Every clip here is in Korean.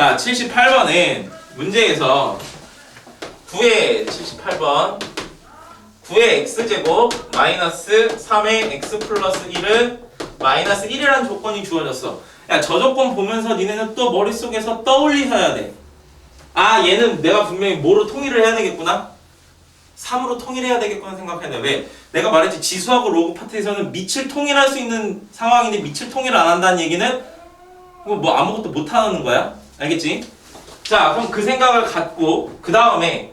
자, 78번은 문제에서 9의 78번 9의 x제곱 마이너스 3의 x 플러스 1은 마이너스 1이라는 조건이 주어졌어. 야, 저 조건 보면서 니네는 또 머릿속에서 떠올리셔야 돼. 아, 얘는 내가 분명히 뭐로 통일을 해야 되겠구나? 3으로 통일해야 되겠구나 돼. 왜? 내가 말했지 지수하고 로그 파트에서는 밑을 통일할 수 있는 상황인데 밑을 통일 안 한다는 얘기는 그거 뭐 아무것도 못 하는 거야. 알겠지? 자, 그럼 그 생각을 갖고 그 다음에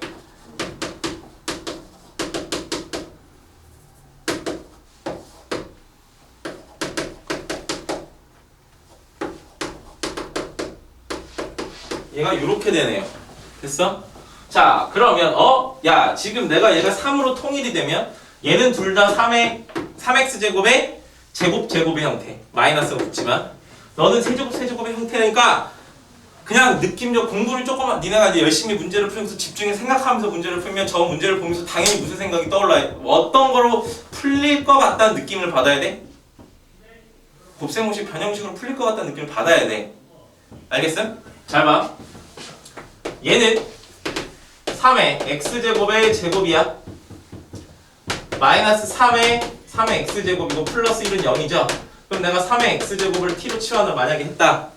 얘가 이렇게 되네요. 됐어? 자, 그러면 어? 야, 지금 내가 얘가 3으로 통일이 되면 얘는 둘 다 3의 3x 제곱의 제곱 제곱의 형태. 마이너스가 붙지만 너는 세제곱 세제곱의 형태니까 그냥 느낌적 공부를 조금만 니네가 이제 열심히 문제를 풀면서 집중해 생각하면서 문제를 풀면 저 문제를 보면서 당연히 무슨 생각이 떠올라요. 어떤 거로 풀릴 것 같다는 느낌을 받아야 돼? 곱셈공식 변형식으로 풀릴 것 같다는 느낌을 받아야 돼. 알겠어? 잘 봐. 얘는 3의 x제곱의 제곱이야. 마이너스 3의 3의 x제곱이고 플러스 1은 0이죠. 그럼 내가 3의 x제곱을 t로 치환을 만약에 했다.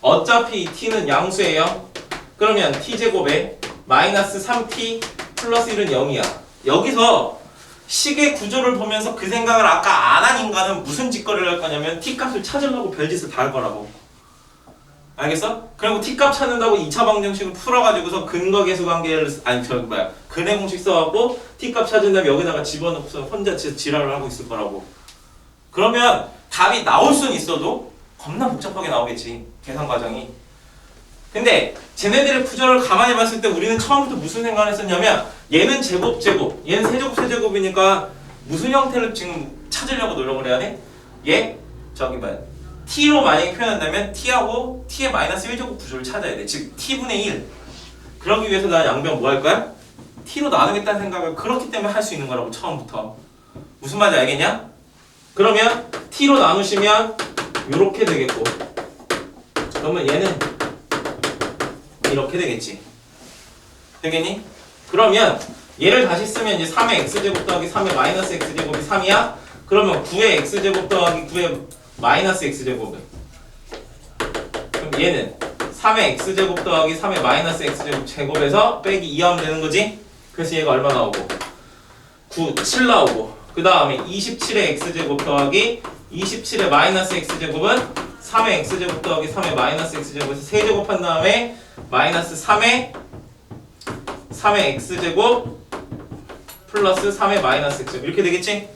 어차피 이 t는 양수예요. 그러면 t제곱에 마이너스 3t 플러스 1은 0이야. 여기서 식의 구조를 보면서 그 생각을 아까 안 한 인간은 무슨 짓거리를 할 거냐면 t 값을 찾으려고 별짓을 다 할 거라고. 알겠어? 그리고 t값 찾는다고 2차 방정식을 풀어가지고서 근거 계수 관계를 쓰- 아니 저기 뭐야 근해 공식 써갖고 t값 찾은 다음에 여기다가 집어넣고서 혼자 지- 지랄을 하고 있을 거라고 그러면 답이 나올 수는 있어도 겁나 복잡하게 나오겠지 계산 과정이 근데 쟤네들의 구조를 가만히 봤을 때 우리는 처음부터 무슨 생각을 했었냐면 얘는 제곱 제곱 얘는 세제곱 세제곱이니까 무슨 형태를 지금 찾으려고 노력을 해야 돼? 얘 저기 뭐야 t로 만약에 표현한다면 t하고 t의 마이너스 1제곱 구조를 찾아야 돼. 즉 t분의 1. 그러기 위해서 나 양변 뭐 할 거야? t로 나누겠다는 생각을 그렇기 때문에 할 수 있는 거라고 처음부터. 무슨 말인지 알겠냐? 그러면 t로 나누시면 이렇게 되겠고 그러면 얘는 이렇게 되겠지. 되겠니? 그러면 얘를 다시 쓰면 이제 3의 x제곱 더하기 3의 마이너스 x제곱이 3이야? 그러면 9의 x제곱 더하기 9의 마이너스 x제곱은 그럼 얘는 3의 x제곱 더하기 3의 마이너스 x제곱 제곱에서 빼기 2 하면 되는 거지? 그래서 얘가 얼마 나오고 9, 7 나오고 그 다음에 27의 x제곱 더하기 27의 마이너스 x제곱은 3의 x제곱 더하기 3의 마이너스 x제곱에서 세제곱한 다음에 마이너스 3의 3의 x제곱 플러스 3의 마이너스 x제곱 이렇게 되겠지?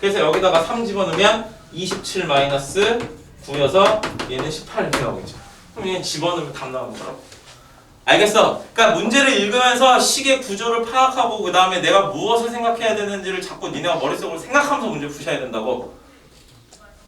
그래서 여기다가 3 집어넣으면 27 마이너스 9여서 얘는 18 이렇게 나오겠죠. 그럼 얘는 집어넣으면 답 나오는 거라고. 알겠어? 그러니까 문제를 읽으면서 식의 구조를 파악하고 그 다음에 내가 무엇을 생각해야 되는지를 자꾸 니네가 머릿속으로 생각하면서 문제 푸셔야 된다고.